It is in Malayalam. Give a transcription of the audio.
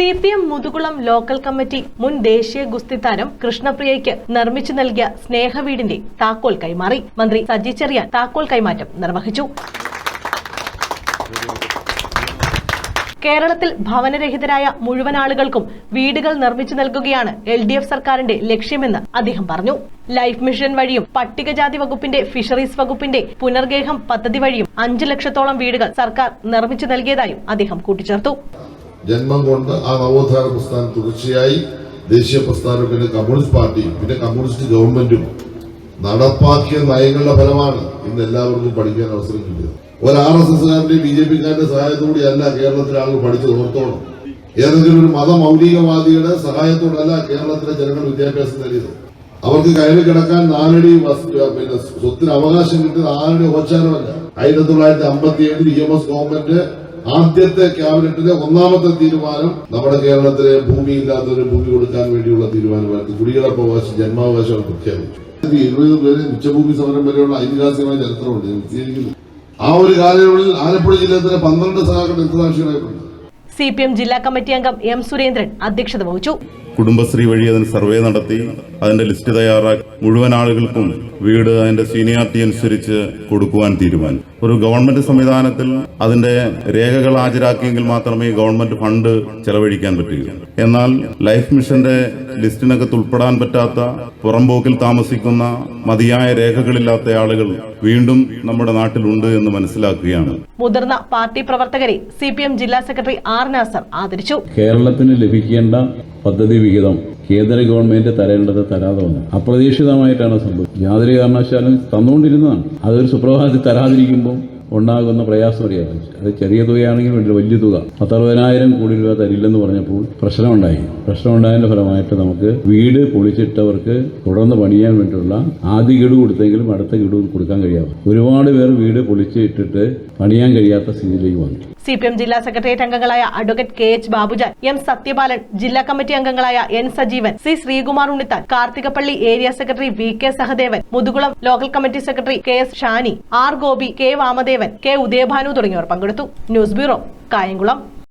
C P M Muthukulam local committee മുൻ ദേശീയ ഗുസ്തി താരം കൃഷ്ണപ്രിയയ്ക്ക് നിർമ്മിച്ചു നൽകിയ സ്നേഹവീടിന്റെ താക്കോൽ കൈമാറി. മന്ത്രി സജി ചെറിയാൻ താക്കോൽ കൈമാറ്റം നിർവഹിച്ചു. കേരളത്തിൽ ഭവനരഹിതരായ മുഴുവൻ ആളുകൾക്കും വീടുകൾ നിർമ്മിച്ചു നൽകുകയാണ് എൽ ഡി എഫ് സർക്കാരിന്റെ ലക്ഷ്യമെന്ന് അദ്ദേഹം പറഞ്ഞു. ലൈഫ് മിഷൻ വഴിയും പട്ടികജാതി വകുപ്പിന്റെ ഫിഷറീസ് വകുപ്പിന്റെ പുനർഗേഹം പദ്ധതി വഴിയും അഞ്ചു ലക്ഷത്തോളം വീടുകൾ സർക്കാർ നിർമ്മിച്ചു നൽകിയതായും അദ്ദേഹം കൂട്ടിച്ചേർത്തു. ജന്മം കൊണ്ട് ആ നവോത്ഥാന പ്രസ്ഥാനം തുടർച്ചയായി ദേശീയ പ്രസ്ഥാനം പിന്നെ കമ്മ്യൂണിസ്റ്റ് പാർട്ടിയും പിന്നെ കമ്മ്യൂണിസ്റ്റ് ഗവൺമെന്റും നടപ്പാക്കിയ നയങ്ങളുടെ ഫലമാണ് ഇന്ന് എല്ലാവർക്കും പഠിക്കാൻ അവസരം കിട്ടിയത് ഒരു ആർ എസ് എസ്കാരന്റെയും ബി ജെ പിക്കാരന്റെ സഹായത്തോടെയല്ല കേരളത്തിലെ ആളുകൾ പഠിച്ചു ഓർത്തോണം. ഏതെങ്കിലും ഒരു മതമൗലികവാദിയുടെ സഹായത്തോടല്ല കേരളത്തിലെ ജനങ്ങൾ വിദ്യാഭ്യാസം നേടിയത്. അവർക്ക് കയറി കിടക്കാൻ നാലടി പിന്നെ സ്വത്തിന് അവകാശം കിട്ടിയത് നാലടി ഉപചാരമല്ല ആയിരത്തി തൊള്ളായിരത്തി അമ്പത്തി ഏഴിൽ ഇ എം എസ് ഗവൺമെന്റ് ആദ്യത്തെ ക്യാബിനറ്റിലെ ഒന്നാമത്തെ തീരുമാനം നമ്മുടെ കേരളത്തിലെ ഭൂമി ഇല്ലാത്തവരെ ഭൂമി കൊടുക്കാൻ വേണ്ടിയുള്ള തീരുമാനമായിരുന്നു. കുടികളപ്പവകാശം ജന്മാവകാശം പ്രഖ്യാപിച്ചു. ഇരുപത് പേര് മിച്ചഭൂമി സമരം വരെയുള്ള ഐതിഹാസികമായ ചരിത്രമുണ്ട്. ഞാൻ വിശദീകരിക്കുന്നു. ആ ഒരു കാലയളവിൽ ആലപ്പുഴ ജില്ലയിൽ തന്നെ പന്ത്രണ്ട് സഹാക്കൾ രക്തസാക്ഷികളായിട്ടുണ്ട് സി പി എം ജില്ലാ കമ്മിറ്റി അംഗം എം സുരേന്ദ്രൻ അധ്യക്ഷത വഹിച്ചു. കുടുംബശ്രീ വഴി അതിന് സർവേ നടത്തി അതിന്റെ ലിസ്റ്റ് തയ്യാറാക്കി. മുഴുവൻ ആളുകൾക്കും വീട് അതിന്റെ സീനിയാരിറ്റി അനുസരിച്ച് കൊടുക്കുവാൻ തീരുമാനം ഒരു ഗവൺമെന്റ് സംവിധാനത്തിൽ അതിന്റെ രേഖകൾ ഹാജരാക്കിയെങ്കിൽ മാത്രമേ ഗവൺമെന്റ് ഫണ്ട് ചെലവഴിക്കാൻ പറ്റുകയുള്ളൂ. എന്നാൽ ലൈഫ് മിഷന്റെ ലിസ്റ്റിനകത്ത് ഉൾപ്പെടാൻ പറ്റാത്ത പുറംപോക്കിൽ താമസിക്കുന്ന മതിയായ രേഖകളില്ലാത്ത ആളുകൾ വീണ്ടും നമ്മുടെ നാട്ടിലുണ്ട് എന്ന് മനസ്സിലാക്കുകയാണ്. മുതിർന്ന പാർട്ടി പ്രവർത്തകരെ സി പി എം ജില്ലാ സെക്രട്ടറി ആർ നാസർ ആദരിച്ചു. കേരളത്തിന് ലഭിക്കേണ്ട പദ്ധതി വിഹിതം കേന്ദ്ര ഗവൺമെന്റ് തരേണ്ടത് തരാതെ വന്നു അപ്രതീക്ഷിതമായിട്ടാണ് സംഭവിച്ചത്. യാതൊരു കാരണവശാലും തന്നുകൊണ്ടിരുന്നതാണ്. അതൊരു സുപ്രഭാതത്തിൽ തരാതിരിക്കുമ്പോൾ ഉണ്ടാകുന്ന പ്രയാസം അറിയാം. അത് ചെറിയ തുകയാണെങ്കിൽ വലിയ വലിയ തുക. പത്തറുപതിനായിരം കോടി രൂപ തരില്ലെന്ന് പറഞ്ഞപ്പോൾ പ്രശ്നമുണ്ടായി. പ്രശ്നമുണ്ടായതിന്റെ ഫലമായിട്ട് നമുക്ക് വീട് പൊളിച്ചിട്ടവർക്ക് തുടർന്ന് പണിയാൻ വേണ്ടിയുള്ള ആദ്യ ഗഡു കൊടുത്തെങ്കിലും അടുത്ത ഗഡു കൊടുക്കാൻ കഴിയാവും ഒരുപാട് പേർ വീട് പൊളിച്ചിട്ടിട്ട് പണിയാൻ കഴിയാത്ത സ്ഥിതിയിലേക്ക് വന്നു. സി പി എം ജില്ലാ സെക്രട്ടേറിയറ്റ് അംഗങ്ങളായ advocate K H Babujan M Sathyapalan ജില്ലാ കമ്മിറ്റി അംഗങ്ങളായ N Sajeevan C Sreekumar Unnithan Karthikappally area secretary V K Sahadevan Muthukulam local committee secretary K S Shani R Gopi K Vamadevan K Udayabhanu തുടങ്ങിയവർ പങ്കെടുത്തു. News bureau Kayamkulam.